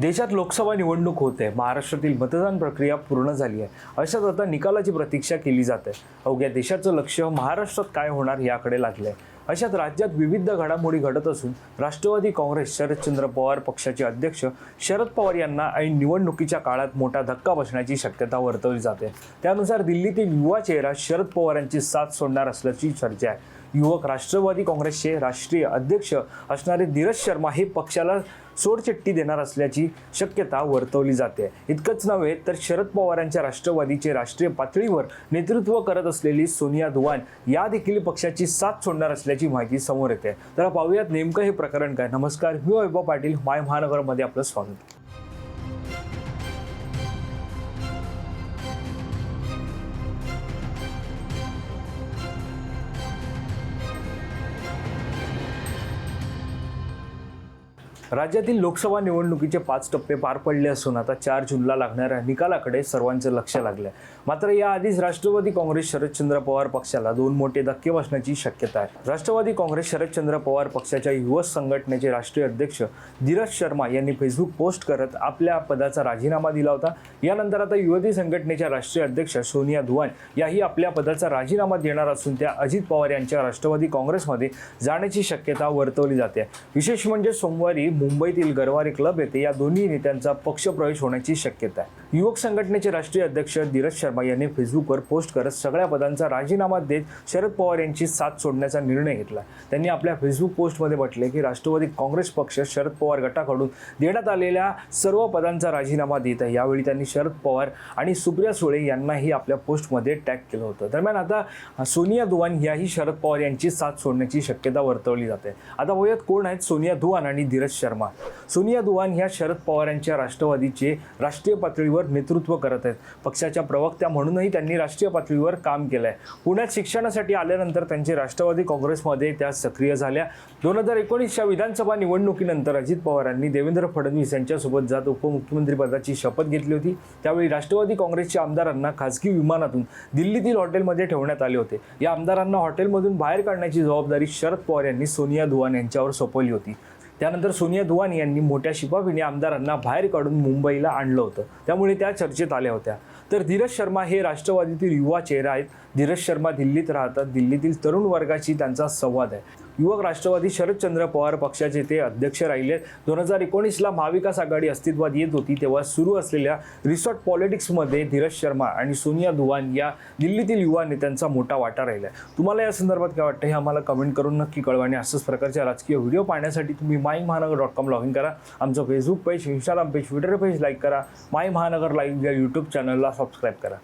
देशात लोकसभा निवडणूक होते महाराष्ट्रातील मतदान प्रक्रिया पूर्ण झाली आहे. अशात आता निकालाची प्रतीक्षा केली जाते अवघ्या देशाचं लक्ष महाराष्ट्रात काय होणार याकडे लागलं आहे अशात राज्यात विविध घडामोडी घडत असून राष्ट्रवादी काँग्रेस शरदचंद्र पवार पक्षाचे अध्यक्ष शरद पवार यांना ऐन निवडणुकीच्या काळात मोठा धक्का बसण्याची शक्यता वर्तवली जाते त्यानुसार दिल्लीतील युवा चेहरा शरद पवारांची साथ सोडणार असल्याची चर्चा आहे. युवक राष्ट्रवादी काँग्रेसचे राष्ट्रीय अध्यक्ष असणारे धीरज शर्मा हे पक्षाला सोडचिट्टी देणार असल्याची शक्यता वर्तवली जाते. इतकंच नव्हे तर शरद पवारांच्या राष्ट्रवादीचे राष्ट्रीय पातळीवर नेतृत्व करत असलेली सोनिया दुवान या देखील पक्षाची साथ सोडणार असल्याची माहिती समोर येते. तर पाहूयात नेमकं हे प्रकरण काय. नमस्कार मी वैभव पाटील माय महानगरमध्ये आपलं स्वागत. राज्यातील लोकसभा निवडणुकीचे पाच टप्पे पार पडले असून आता चार जूनला लागणाऱ्या निकालाकडे सर्वांचं लक्ष लागलं मात्र याआधीच राष्ट्रवादी काँग्रेस शरदचंद्र पवार पक्षाला दोन मोठे धक्के बसण्याची शक्यता आहे. राष्ट्रवादी काँग्रेस शरदचंद्र पवार पक्षाच्या युवक संघटनेचे राष्ट्रीय अध्यक्ष धीरज शर्मा यांनी फेसबुक पोस्ट करत आपल्या पदाचा राजीनामा दिला होता. यानंतर आता युवती संघटनेच्या राष्ट्रीय अध्यक्ष सोनिया धुवान याही आपल्या पदाचा राजीनामा देणार असून त्या अजित पवार यांच्या राष्ट्रवादी काँग्रेसमध्ये जाण्याची शक्यता वर्तवली जाते. विशेष म्हणजे सोमवारी मुंबईतील गरवारे क्लब येथे या दोन्ही नेत्यांचा पक्षप्रवेश होण्याची शक्यता आहे. युवक संघटनेचे राष्ट्रीय अध्यक्ष धीरज शर्मा यांनी फेसबुकवर पोस्ट करत सगळ्या पदांचा राजीनामा देत शरद पवार यांची साथ सोडण्याचा निर्णय घेतला. त्यांनी आपल्या फेसबुक पोस्टमध्ये म्हटले की राष्ट्रवादी काँग्रेस पक्ष शरद पवार गटाकडून देण्यात आलेल्या सर्व पदांचा राजीनामा देत आहे. यावेळी त्यांनी शरद पवार आणि सुप्रिया सुळे यांनाही आपल्या पोस्टमध्ये टॅग केलं होतं. दरम्यान आता सोनिया दुवान याही शरद पवार यांची साथ सोडण्याची शक्यता वर्तवली जाते. आता वयात कोण आहेत? सोनिया दुवान आणि धीरज शर्मा. सोनिया दुवान ह्या शरद पवार यांच्या राष्ट्रवादीचे राष्ट्रीय पातळीवर नेतृत्व करत आहेत. पक्षाच्या प्रवक्त्या म्हणूनही त्यांनी राष्ट्रीय पातळीवर काम केलंय. पुण्यात शिक्षणासाठी आल्यानंतर त्यांचे राष्ट्रवादी काँग्रेसमध्ये त्या सक्रिय झाल्या. दोन हजार एकोणीसच्या विधानसभा निवडणुकीनंतर अजित पवारांनी देवेंद्र फडणवीस यांच्यासोबत जात उपमुख्यमंत्रीपदाची शपथ घेतली होती. त्यावेळी राष्ट्रवादी काँग्रेसच्या आमदारांना खासगी विमानातून दिल्लीतील हॉटेलमध्ये ठेवण्यात आले होते. या आमदारांना हॉटेलमधून बाहेर काढण्याची जबाबदारी शरद पवार यांनी सोनिया दुवान यांच्यावर सोपवली होती. त्यानंतर सोनिया दुवान यांनी मोठ्या शिपापीने आमदारांना बाहेर काढून मुंबईला आणलं होतं. त्यामुळे त्या चर्चेत आल्या होत्या. तर धीरज शर्मा हे राष्ट्रवादीतील युवा चेहरा आहेत. धीरज शर्मा दिल्लीत राहतात. दिल्लीतील तरुण वर्गाशी त्यांचा संवाद आहे. युवक राष्ट्रवादी शरदचंद्र पवार पक्षाचे ते अध्यक्ष राहिले. दोन हजार एकोणीसला महाविकास आघाडी अस्तित्वात येत होती तेव्हा सुरू असलेल्या रिसॉर्ट पॉलिटिक्समध्ये धीरज शर्मा आणि सोनिया धुवान या दिल्लीतील युवा नेत्यांचा मोठा वाटा राहिला. आहे तुम्हाला या संदर्भात काय वाटतं हे आम्हाला कमेंट करून नक्की कळवा आणि असंच प्रकारच्या राजकीय व्हिडिओ पाहण्यासाठी तुम्ही माय महानगर डॉट कॉम लॉग इन करा. आमचं Facebook page Instagram page Twitter page like करा. माय महानगर लाईव्ह या यूट्यूब चॅनलला सबस्क्राईब करा.